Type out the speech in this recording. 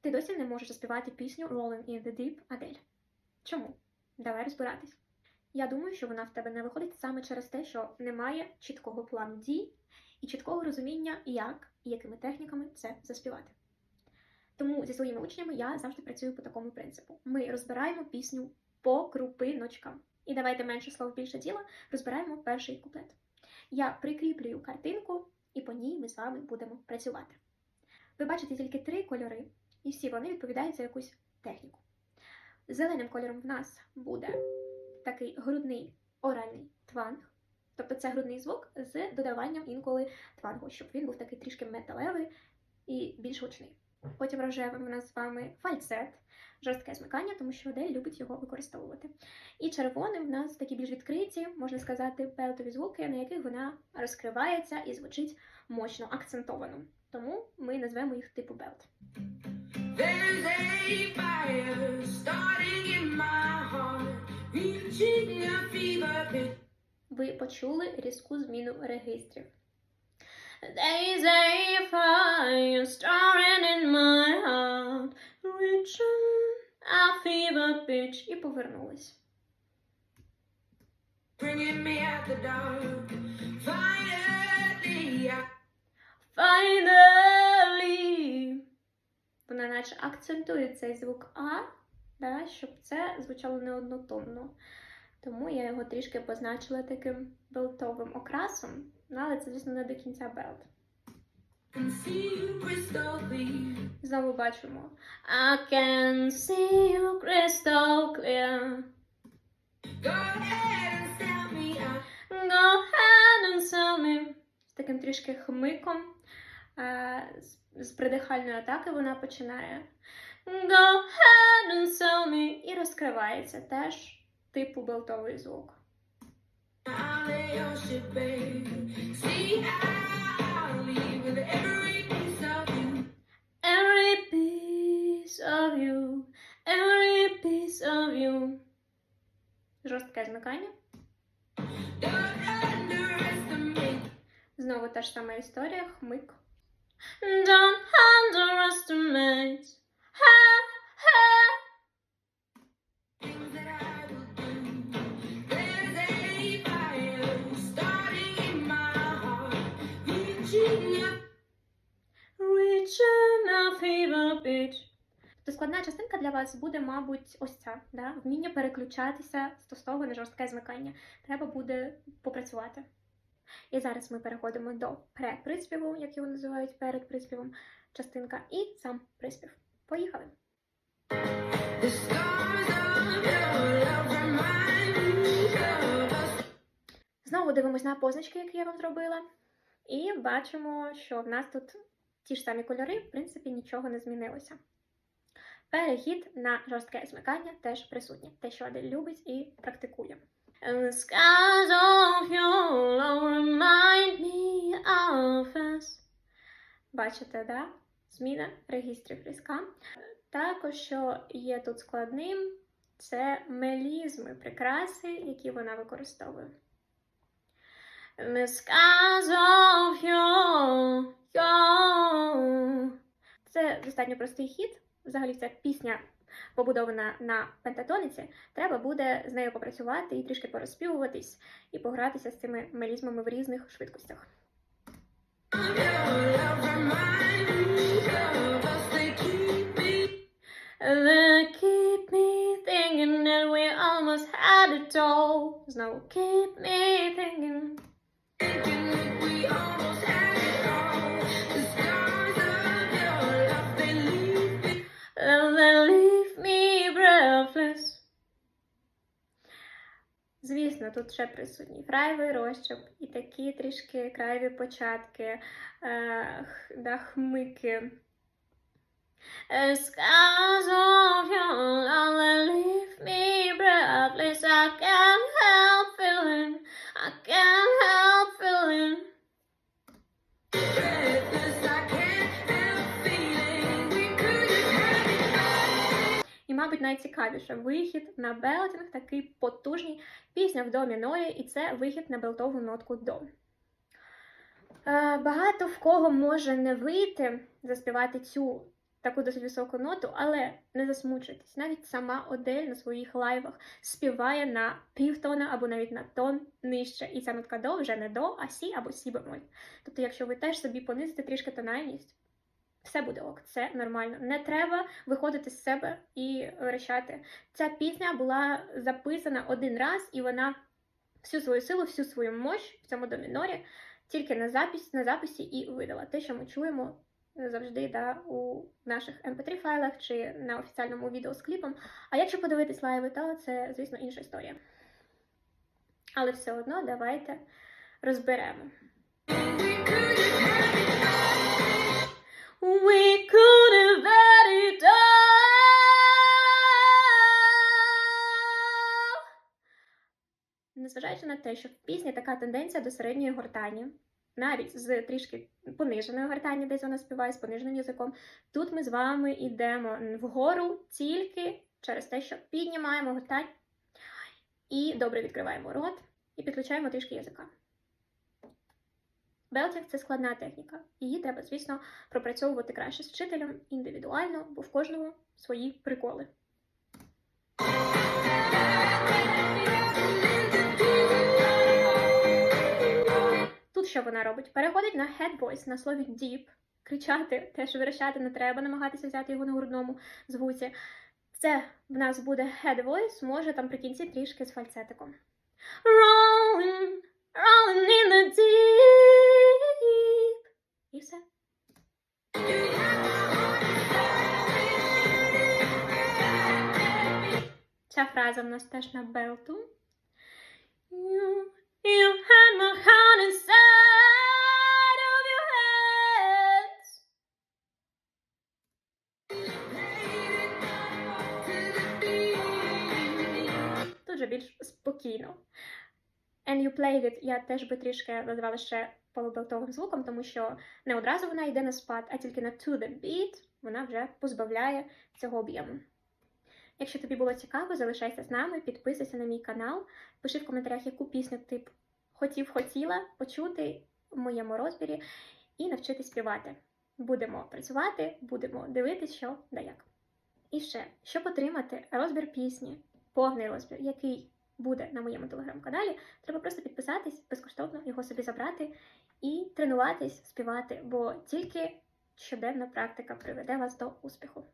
ти досі не можеш заспівати пісню Rolling in the Deep Адель. Чому? Давай розбиратись. Я думаю, що вона в тебе не виходить саме через те, що немає чіткого плану дій і чіткого розуміння, як і якими техніками це заспівати. Тому зі своїми учнями я завжди працюю по такому принципу: ми розбираємо пісню по крупиночкам. І давайте менше слов більше діла, розбираємо перший куплет. Я прикріплюю картинку, і по ній ми з вами будемо працювати. Ви бачите тільки три кольори, і всі вони відповідають за якусь техніку. Зеленим кольором в нас буде такий грудний оральний тванг, тобто це грудний звук з додаванням інколи твангу, щоб він був такий трішки металевий і більш гучний. Потім рожевим у нас з вами фальцет, жорстке змикання, тому що Адель любить його використовувати. І червоним в нас такі більш відкриті, можна сказати, белтові звуки, на яких вона розкривається і звучить мощно, акцентовано. Тому ми назвемо їх типу белт. There's a fire starting in my heart, reaching a fever pitch. Ви почули різку зміну регістрів. There's a fire starting in my heart, reaching a fever pitch. І повернулись. bringing me out the dark. Finally, I Finally! Наче акцентує цей звук А, да, щоб це звучало не однотонно. Тому я його трішки позначила таким белтовим окрасом, ну, але це, звісно, не до кінця белт. Знову бачимо. I can see you crystal clear. Go ahead and sell me. Go ahead and sell me. З таким трішки хмиком. Е, з- придихальної атаки вона починає. Go ahead and sell me. І розкривається теж типу белтовий звук. Every piece of you. Every piece of you. Жорстке змикання. Знову та ж сама історія, хмик. Don't underestimate. Тобто складна частинка для вас буде, мабуть, ось ця, да? вміння переключатися стосовно на жорстке змикання. Треба буде попрацювати. І зараз ми переходимо до преприспіву, як його називають перед приспівом, частинка, і сам приспів. Поїхали! Знову дивимось на позначки, які я вам зробила. І бачимо, що в нас тут ті ж самі кольори, в принципі, нічого не змінилося. Перехід на жорстке змикання теж присутнє. Те, що Адель любить і практикує. And the skies of your remind me of us. Бачите, да? Зміна регістрів різка. Також, що є тут складним, це мелізми, прикраси, які вона використовує. And the skies of your, your. Це достатньо простий хід. Взагалі, ця пісня побудована на пентатоніці. Треба буде з нею попрацювати і трішки порозпівуватись, і погратися з цими мелізмами в різних швидкостях. Знову keep me. Thinking Тут ще присутній фрайовий розчоп, і такі трішки краєві початки, е, да, хмики. I skies мабуть, найцікавіше вихід на белтинг такий потужний. Пісня в до мінорі, і це вихід на белтову нотку до. Е, багато в кого може не вийти заспівати цю таку досить високу ноту, але не засмучуйтесь. Навіть сама Одель на своїх лайвах співає на півтона або навіть на тон нижче. І ця нотка до вже не до, а сі або сі бемоль. Тобто, якщо ви теж собі понизите трішки тональність, все буде ок, це нормально. Не треба виходити з себе і верещати. Ця пісня була записана один раз, і вона всю свою силу, всю свою мощь в цьому домінорі тільки на запись, на записі і видала. Те, що ми чуємо завжди да, у наших mp3 файлах чи на офіціальному відео з кліпом. А якщо подивитись лайви, то це, звісно, інша історія. Але все одно давайте розберемо. We could have had it all. Незважаючи на те, що в пісні така тенденція до середньої гортані, навіть з трішки пониженої гортані, десь вона співає з пониженим язиком, тут ми з вами йдемо вгору тільки через те, що піднімаємо гортань і добре відкриваємо рот і підключаємо трішки язика. Белтінг це складна техніка. Її треба, звісно, пропрацьовувати краще з вчителем індивідуально, бо в кожного свої приколи. Тут що вона робить? Переходить на head voice на слові deep, кричати, теж верещати не треба, намагатися взяти його на грудному звуці. Це в нас буде head voice, може там при кінці трішки з фальцетиком. Rolling, rolling in the deep. І все. Ця фраза в нас теж на белту. You, you had my heart inside of your hands. Тут же більш спокійно. And you played it я теж би трішки назвала ще полубелтовим звуком, тому що не одразу вона йде на спад, а тільки на to the beat вона вже позбавляє цього об'єму. Якщо тобі було цікаво, залишайся з нами, підписуйся на мій канал, пиши в коментарях, яку пісню ти б хотів хотіла почути в моєму розбірі і навчитись співати. Будемо працювати, будемо дивитися, що да як. І ще, щоб отримати розбір пісні, повний розбір, який буде на моєму телеграм-каналі, треба просто підписатись, безкоштовно його собі забрати і тренуватись, співати, бо тільки щоденна практика приведе вас до успіху.